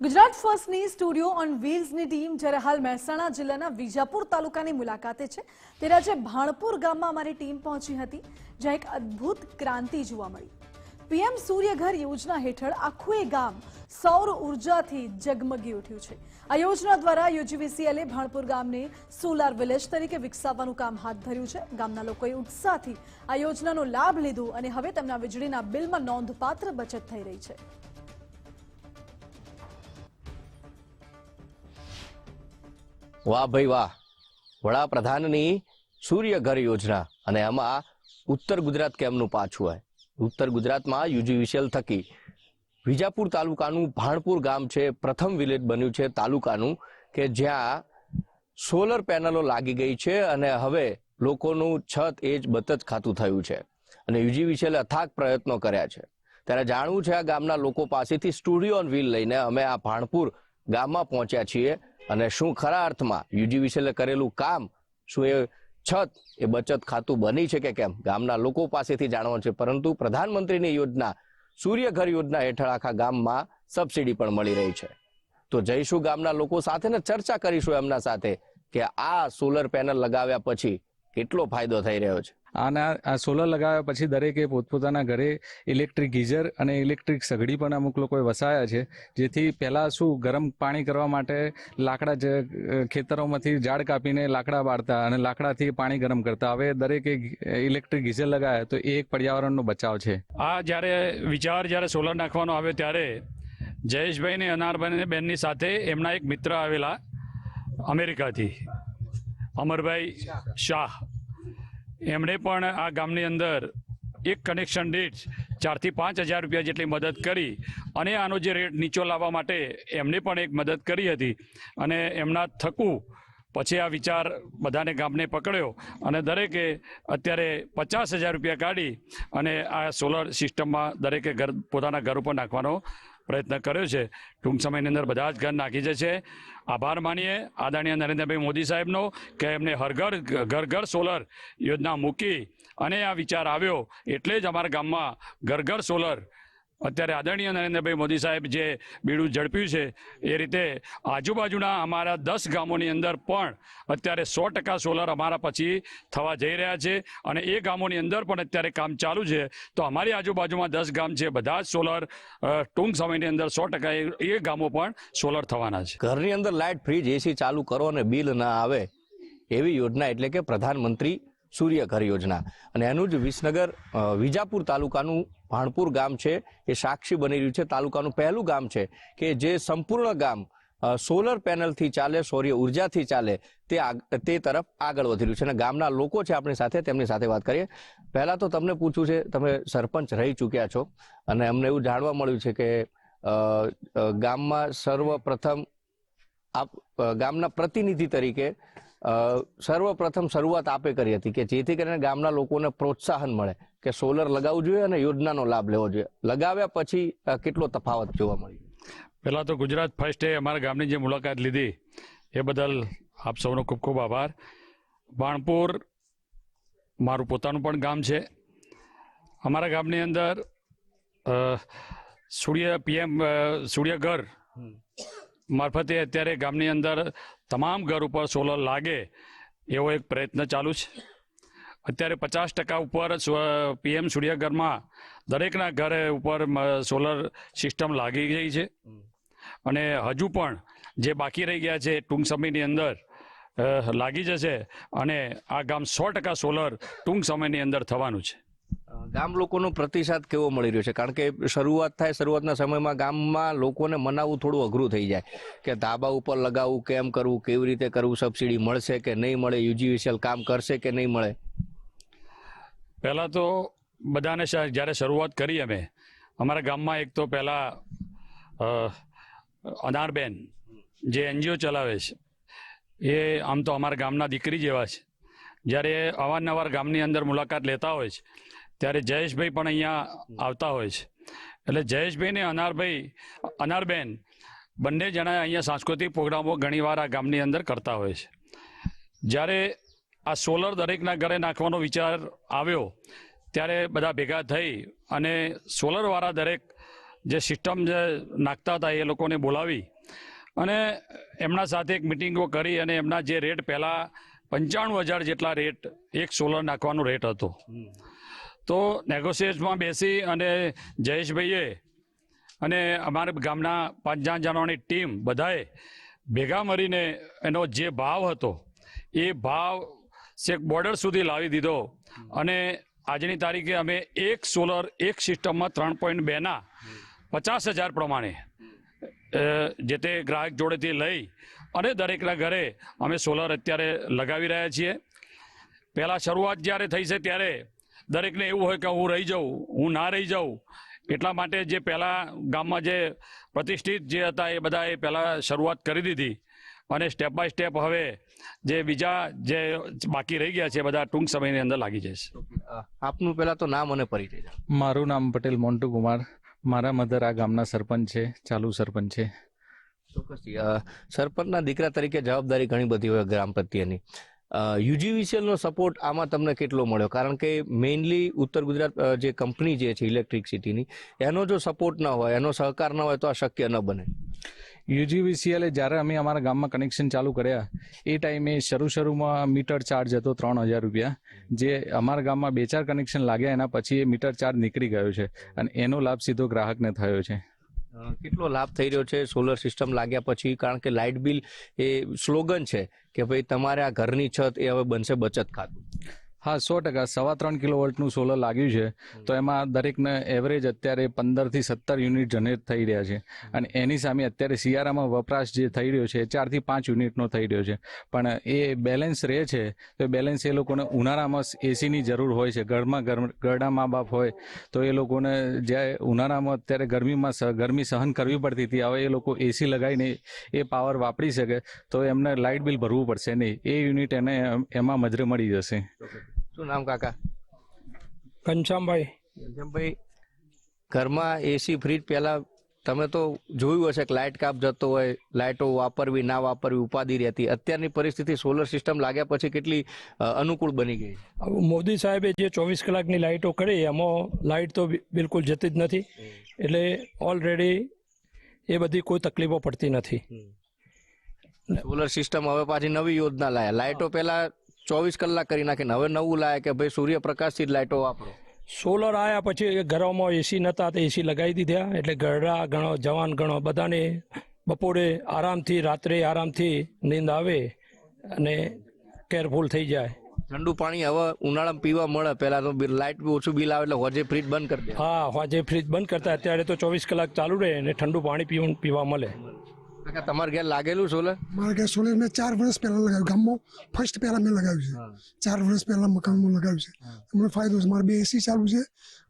ગુજરાત ફર્સ્ટની studio on વ્હીલ્સની team જ્યારે હાલ મહેસાણા જિલ્લાના વિજાપુર તાલુકાની મુલાકાતે છે, ત્યારે આજે ભાણપુર ગામમાં અમારી ટીમ પહોંચી હતી, જ્યાં એક અદ્ભુત ક્રાંતિ જોવા મળી. પીએમ સૂર્યઘર યોજના હેઠળ આખું એ ગામ સૌર ઉર્જાથી જગમગી ઉઠ્યું છે. આ યોજના દ્વારા યુજીવીસીએલે ભાણપુર ગામને સોલાર વિલેજ તરીકે વિકસાવવાનું કામ હાથ ધર્યું છે. ગામના લોકોએ ઉત્સાહથી આ યોજનાનો લાભ લીધો અને હવે તેમના વીજળીના બિલમાં નોંધપાત્ર બચત થઈ રહી છે. વાહ ભાઈ વાહ. વડાપ્રધાનની સૂર્ય ઘર યોજના. અને એમાં ઉત્તર ગુજરાત કેમનું પાછું હોય. ઉત્તર ગુજરાતમાં યુજીવીસીએલ થકી. વિજાપુર તાલુકાનું ભાણપુર ગામ છે, પ્રથમ વિલેજ બન્યું છે તાલુકાનું, કે જ્યાં સોલર પેનલો લાગી ગઈ છે અને હવે લોકોનું છત એ જ બચત ખાતું થયું છે. અને યુજીવીસીએલે અથાગ પ્રયત્નો કર્યા છે. ત્યારે જાણવું છે આ ગામના લોકો પાસેથી સ્ટુડિયો ઓન વ્હીલ લઈને અમે આ ભાણપુર ગામમાં પહોંચ્યા છીએ. અને શું ખરા અર્થમાં યુજીવીસીએલે કરેલું કામ, શું એ છત, એ બચત ખાતું બની છે કે કેમ? ગામના લોકો પાસેથી જાણવાનું છે. પરંતુ પ્રધાનમંત્રીની યોજના સૂર્યઘર યોજના હેઠળ આખા ગામમાં સબસિડી પણ મળી રહી છે. તો જઈશું ગામના લોકો સાથે ને ચર્ચા કરીશું એમના સાથે કે આ સોલર પેનલ લગાવ્યા પછી કેટલો ફાયદો થઈ રહ્યો છે. આના આ સોલર લગાવ્યા પછી દરેકે પોતપોતાના ઘરે ઇલેક્ટ્રિક ગીઝર અને ઇલેક્ટ્રિક સગડી પણ અમુક લોકોએ વસાયા છે, જેથી પહેલાં શું ગરમ પાણી કરવા માટે લાકડા જ ખેતરોમાંથી ઝાડ કાપીને લાકડા બાળતા અને લાકડાથી પાણી ગરમ કરતા. હવે દરેકે ઇલેક્ટ્રિક ગીઝર લગાવ્યા તો એ એક પર્યાવરણનો બચાવ છે. આ જ્યારે વિચાર જ્યારે સોલર નાખવાનો આવ્યો ત્યારે જયેશભાઈ ને અનારભાઈ બેનની સાથે એમના એક મિત્ર આવેલા અમેરિકાથી. અમરભાઈ શાહ. એમણે પણ આ ગામની અંદર એક કનેક્શન દીઠ ચારથી પાંચ હજાર રૂપિયા જેટલી મદદ કરી અને આનો જે રેટ નીચો લાવવા માટે એમને પણ એક મદદ કરી હતી. અને એમના થકું પછી આ વિચાર બધાને ગામને પકડ્યો અને દરેકે અત્યારે પચાસ હજાર રૂપિયા કાઢી અને આ સોલર સિસ્ટમમાં દરેકે ઘર પોતાના ઘર ઉપર નાખવાનો પ્રયત્ન કર્યો છે. ટૂંક સમયની અંદર બધા જ ઘર નાખી જશે આભાર માનીએ આદરણીય નરેન્દ્રભાઈ મોદી સાહેબનો કે એમને હરઘર ઘર ઘર સોલર યોજના મૂકી અને આ વિચાર આવ્યો. એટલે જ અમારા ગામમાં ઘર ઘર સોલર અત્યારે આદરણીય નરેન્દ્રભાઈ મોદી સાહેબ જે બીડું ઝડપ્યું છે, એ રીતે આજુબાજુના અમારા દસ ગામોની અંદર પણ અત્યારે સો ટકા સોલર અમારા પછી થવા જઈ રહ્યા છે અને એ ગામોની અંદર પણ અત્યારે કામ ચાલુ છે. તો અમારી આજુબાજુમાં દસ ગામ છે, બધા જ સોલર ટૂંક સમયની અંદર સો ટકા એ- ગામો પણ સોલર થવાના છે. ઘરની અંદર લાઇટ, ફ્રીજ, એસી ચાલુ કરો અને બિલ ના આવે એવી યોજના એટલે કે પ્રધાનમંત્રી સૂર્ય ઘર યોજના અને એનું જ વિસનગર વિજાપુર તાલુકાનું ભાણપુર ગામ છે. એ સાક્ષી બની રહ્યું છે. તાલુકાનું પહેલું ગામ છે કે જે સંપૂર્ણ ગામ સોલર પેનલથી ચાલે, સૌર્ય ઉર્જાથી ચાલે, તે તે તરફ આગળ વધી રહ્યું છે. અને ગામના લોકો છે આપણી સાથે, તેમની સાથે વાત કરીએ. પહેલાં તો તમને પૂછ્યું છે, તમે સરપંચ રહી ચૂક્યા છો. અને અમને એવું જાણવા મળ્યું છે કે ગામમાં સર્વપ્રથમ આપ ગામના પ્રતિનિધિ તરીકે સર્વપ્રથમ શરૂઆત આપે કરી હતી કે જેથી કરીને ગામના લોકોને પ્રોત્સાહન મળે કે સોલર લગાવવું જોઈએ અને યોજનાનો લાભ લેવો જોઈએ. લગાવ્યા પછી કેટલો તફાવત જોવા મળ્યો? પહેલાં તો ગુજરાત ફર્સ્ટે અમારા ગામની જે મુલાકાત લીધી એ બદલ આપ સૌનો ખૂબ ખૂબ આભાર. બાણપુર મારું પોતાનું પણ ગામ છે. અમારા ગામની અંદર સૂર્ય પીએમ સૂર્યઘર મારફતે અત્યારે ગામની અંદર તમામ ઘર ઉપર સોલર લાગે એવો એક પ્રયત્ન ચાલુ છે. અત્યારે પચાસ ટકા ઉપર પીએમ સૂર્યઘરમાં દરેકના ઘરે ઉપર સોલર સિસ્ટમ લાગી ગઈ છે. અને હજુ પણ જે બાકી રહી ગયા છે ટૂંક સમયની અંદર લાગી જશે અને આ ગામ સો ટકા સોલર ટૂંક સમયની અંદર થવાનું છે. ગામ લોકોનો પ્રતિસાદ કેવો મળી રહ્યો છે? કારણ કે શરૂઆત થાય, શરૂઆતના સમયમાં ગામમાં લોકોને મનાવવું થોડું અઘરું થઈ જાય કે ધાબા ઉપર લગાવવું કેમ કરવું, કેવી રીતે કરવું, સબસિડી મળશે કે નહીં મળે, યુજીવીસીએલ કામ કરશે કે નહીં મળે? પહેલાં તો બધાને જ્યારે શરૂઆત કરી અમે, અમારા ગામમાં એક તો પહેલાં અનારબેન જે એનજીઓ ચલાવે છે, એ આમ તો અમારા ગામના દીકરી જેવા છે. જ્યારે અવારનવાર ગામની અંદર મુલાકાત લેતા હોય છે ત્યારે જયેશભાઈ પણ અહીંયા આવતા હોય છે. એટલે જયેશભાઈ ને અનારભાઈ અનારબેન બંને જણા અહીંયા સાંસ્કૃતિક પ્રોગ્રામો ઘણીવાર આ ગામની અંદર કરતા હોય છે. જ્યારે આ સોલર દરેકના ઘરે નાખવાનો વિચાર આવ્યો ત્યારે બધા ભેગા થઈ અને સોલરવાળા દરેક જે સિસ્ટમ જે નાખતા હતા એ લોકોને બોલાવી અને એમના સાથે એક મિટિંગો કરી અને એમના જે રેટ પહેલાં પંચાણું હજાર જેટલા રેટ એક સોલર નાખવાનો રેટ હતો. તો નેગોશિએટમાં બેસી અને જયેશભાઈએ અને અમારા ગામના પાંચ જણાની ટીમ બધાએ ભેગા મળીને એનો જે ભાવ હતો, એ ભાવ છેક બોર્ડર સુધી લાવી દીધો. અને આજની તારીખે અમે એક સોલર એક સિસ્ટમમાં ત્રણ પોઈન્ટ બેના પચાસ હજાર પ્રમાણે જે તે ગ્રાહક જોડેથી લઈ અને દરેકના ઘરે અમે સોલર અત્યારે લગાવી રહ્યા છીએ. પહેલાં શરૂઆત જ્યારે થઈ છે ત્યારે દરેકને એવું હોય કે હું રહી જાઉં હું ના રહી જાઉં એટલા માટે જે પહેલાં ગામમાં જે પ્રતિષ્ઠિત જે હતા એ બધાએ પહેલાં શરૂઆત કરી દીધી. અને સ્ટેપ બાય સ્ટેપ હવે જે બીજા જે બાકી રહી ગયા છે એ બધા ટૂંક સમયની અંદર લાગી જશે આપનું પહેલાં તો નામ અને પરિચય. મારું નામ પટેલ મોન્ટુ કુમાર મારા મધર આ ગામના સરપંચ છે ચાલુ સરપંચ છે. ચોક્કસ સરપંચના દીકરા તરીકે જવાબદારી ઘણી બધી હોય ગ્રામ પ્રત્યેની યુજીવીસીએલ નો સપોર્ટ આમાં તમને કેટલો મળ્યો? કારણ કે મેઇનલી ઉત્તર ગુજરાત જે કંપની જે છે ઇલેક્ટ્રિકસિટીની એનો જો સપોર્ટ ન હોય, એનો સહકાર ન હોય તો આ શક્ય ન બને. યુજીવીસીએલે જ્યારે અમે અમારા ગામમાં કનેક્શન ચાલુ કર્યા, એ ટાઈમે શરૂ શરૂમાં મીટર ચાર્જ હતો ત્રણ હજાર રૂપિયા. જે અમારા ગામમાં બે ચાર કનેક્શન લાગ્યા, એના પછી એ મીટર ચાર્જ નીકળી ગયો છે. અને એનો લાભ સીધો ગ્રાહકને થયો છે. કેટલો લાભ થઈ રહ્યો છે? સોલર સિસ્ટમ લાગ્યા પછી, કારણ કે લાઇટ બિલ એ સ્લોગન છે કે ભાઈ તમારે આ ઘરની છત એ હવે બનશે બચત ખાતું. હા સો ટકા. સવા ત્રણ કિલો વોલ્ટનું સોલર લાગ્યું છે. તો એમાં દરેકને એવરેજ અત્યારે પંદરથી સત્તર યુનિટ જનરેટ થઈ રહ્યા છે. અને એની સામે અત્યારે શિયાળામાં વપરાશ જે થઈ રહ્યો છે ચારથી પાંચ યુનિટનો થઈ રહ્યો છે. પણ એ બેલેન્સ રહે છે તો બેલેન્સ એ લોકોને ઉનાળામાં એસીની જરૂર હોય છે. ઘરમાં ગરમ ઘરડા મા બાપ હોય તો એ લોકોને જ્યાં ઉનાળામાં અત્યારે ગરમીમાં સ- ગરમી સહન કરવી પડતી હતી હવે એ લોકો એસી લગાવીને એ પાવર વાપરી શકે તો એમને લાઇટ બિલ ભરવું પડશે નહીં. એ યુનિટ એને એમાં મજરે મળી જશે. શું નામ કાકા? ઘનશ્યામભાઈ. ભાઈ ઘરમાં એસી ફ્રીજ પહેલા તમે તો જોયું હશે કે લાઇટ કાપ જતો હોય લાઇટો વાપરવી ના વાપરવી ઉપાધિ રહેતી. અત્યારની પરિસ્થિતિ સોલર સિસ્ટમ લાગ્યા પછી કેટલી અનુકૂળ બની ગઈ? હવે મોદી સાહેબે જે ચોવીસ કલાકની લાઇટો કરી એમાં લાઇટ તો બિલકુલ જતી જ નથી. એટલે ઓલરેડી એ બધી કોઈ તકલીફો પડતી નથી. સોલર સિસ્ટમ હવે પાછી નવી યોજના લાયા. લાઇટો પહેલા ચોવીસ કલાક કરી નાખીને હવે નવું લાયા કે ભાઈ સૂર્યપ્રકાશથી જ લાઇટો વાપરો. સોલર આવ્યા પછી ઘરોમાં એસી નહોતા તો એસી લગાવી દીધા એટલે ગરડા ગણો જવાન ગણો બધાને બપોરે આરામથી રાત્રે આરામથી નીંદ આવે અને કેરફુલ થઈ જાય. ઠંડુ પાણી હવે ઉનાળામાં પીવા મળે. પહેલા તો લાઇટ બી ઓછું બિલ આવે એટલે હોજે ફ્રીજ બંધ કરી દે. હા હોજે ફ્રીજ બંધ કરતા અત્યારે તો ચોવીસ કલાક ચાલુ રહે અને ઠંડુ પાણી પીવું પીવા મળે. કાકા તમારે ઘેર લાગેલું સોલર મારા ઘેર સોલર મેં ચાર વર્ષ પહેલા લગાવ્યું. ગામમાં ફર્સ્ટ પહેલા મેં લગાવ્યું છે. ચાર વર્ષ પહેલા મકાનમાં લગાવ્યું છે. મને ફાયદો છે. મારે બે એસી ચાલુ છે.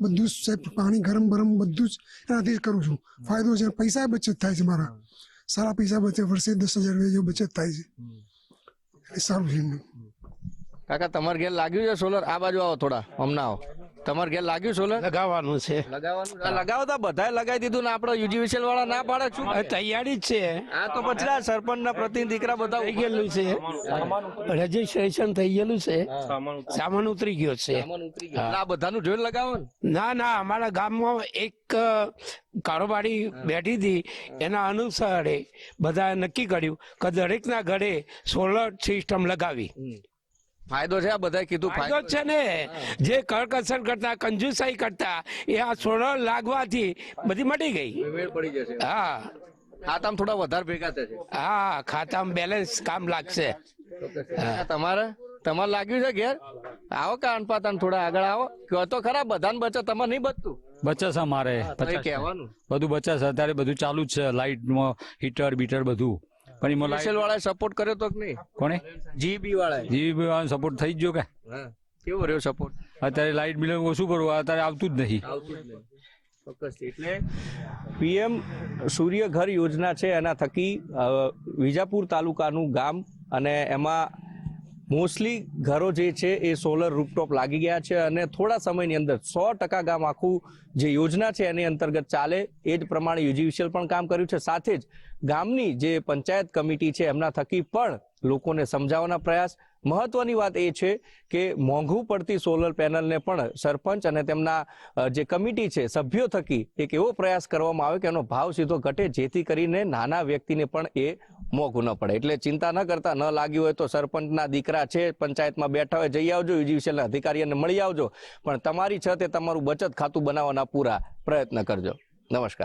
બધું જ સાહેબ પાણી ગરમ ગરમ બધું જ એનાથી જ કરું છું. ફાયદો છે. પૈસા બચત થાય છે મારા. સારા પૈસા બચે વર્ષે દસ હજાર રૂપિયા જેવું બચત થાય છે. એટલે સારું છે કાકા તમારે ઘેર લાગ્યું છે સોલર? આ બાજુ આવો થોડા. હમણાં આવો. તમારે ઘેર લાગ્યું સોલર લગાવવાનું છે. લગાવવાનું લગાવતા બધાએ લગાવી દીધું ને આપણે યુજીવીસીએલ વાળા ના પાડે છું તૈયારી જ છે. આ તો પછી સરપંચ ના પ્રતિનિધિ દીકરા બધા થઈ ગયેલું છે. રજીસ્ટ્રેશન થઈ ગયેલું છે. સામાન ઉતરી ગયો છે. આ બધાનું જોઈને લગાવો ના ના અમારા ગામમાં એક કારોબારી બેઠી હતી. એના અનુસારે બધા નક્કી કર્યું કે દરેકના ઘરે સોલર સિસ્ટમ લગાવી. ફાયદો છે? આ બધા કીધું ફાયદો છે ને. જે કરકસર કરતા કંજુસાઈ કરતા એ આ સોલર લાગવાથી બધી મટી ગઈ. વેળ પડી જશે. હા. ખાતામાં થોડા વધારે ભેગા થશે. હા ખાતામાં બેલેન્સ કામ લાગશે. તમારે તમારે લાગ્યું છે ઘેર? આવો કાન પાતાન થોડા આગળ આવો? કયો તો ખરા બધાને બચો તમારે નહીં બચતું. બચે અમારે મારે તો કહેવાનું. બધું બચશે અત્યારે બધું ચાલુ જ છે લાઇટમાં હીટર બીટર બધું. પણ એમાં યુજીવીસીએલ વાળાએ સપોર્ટ કર્યો તો કે નહીં? કોણે? જીબી વાળાએ. જીબી સપોર્ટ થઈ જ ગયો કે? કેવો રહ્યો સપોર્ટ અત્યારે લાઇટ બિલ ઓછું કરવું અત્યારે આવતું જ નહીં આવતું જ નહીં. ચોક્કસ. એટલે પીએમ સૂર્ય ઘર યોજના છે એના થકી વિજાપુર તાલુકાનું ગામ અને એમાં મોસ્ટલી ઘરો જે છે એ સોલર રૂપટોપ લાગી ગયા છે અને થોડા સમયની અંદર સો ટકા ગામ આખું જે યોજના છે એની અંતર્ગત ચાલે એ જ પ્રમાણે યુજીવીસીએલ પણ કામ કર્યું છે. સાથે જ ગામની જે પંચાયત કમિટી છે એમના થકી પણ લોકોને સમજાવવાના પ્રયાસ. મહત્વની વાત એ છે કે મોંઘું પડતી સોલર પેનલને પણ સરપંચ અને તેમના જે કમિટી છે, સભ્યો થકી એક એવો પ્રયાસ કરવામાં આવે કે એનો ભાવ સીધો ઘટે, જેથી કરીને નાના વ્યક્તિને પણ એ મોંઘું ન પડે. એટલે ચિંતા ન કરતા, ન લાગ્યું હોય તો સરપંચના દીકરા છે, પંચાયતમાં બેઠા હોય, જઈ આવજો યુજીવીસીએલના અધિકારીઓને મળી આવજો. પણ તમારી છતે તમારું બચત ખાતું બનાવવાના પૂરા પ્રયત્ન કરજો. નમસ્કાર.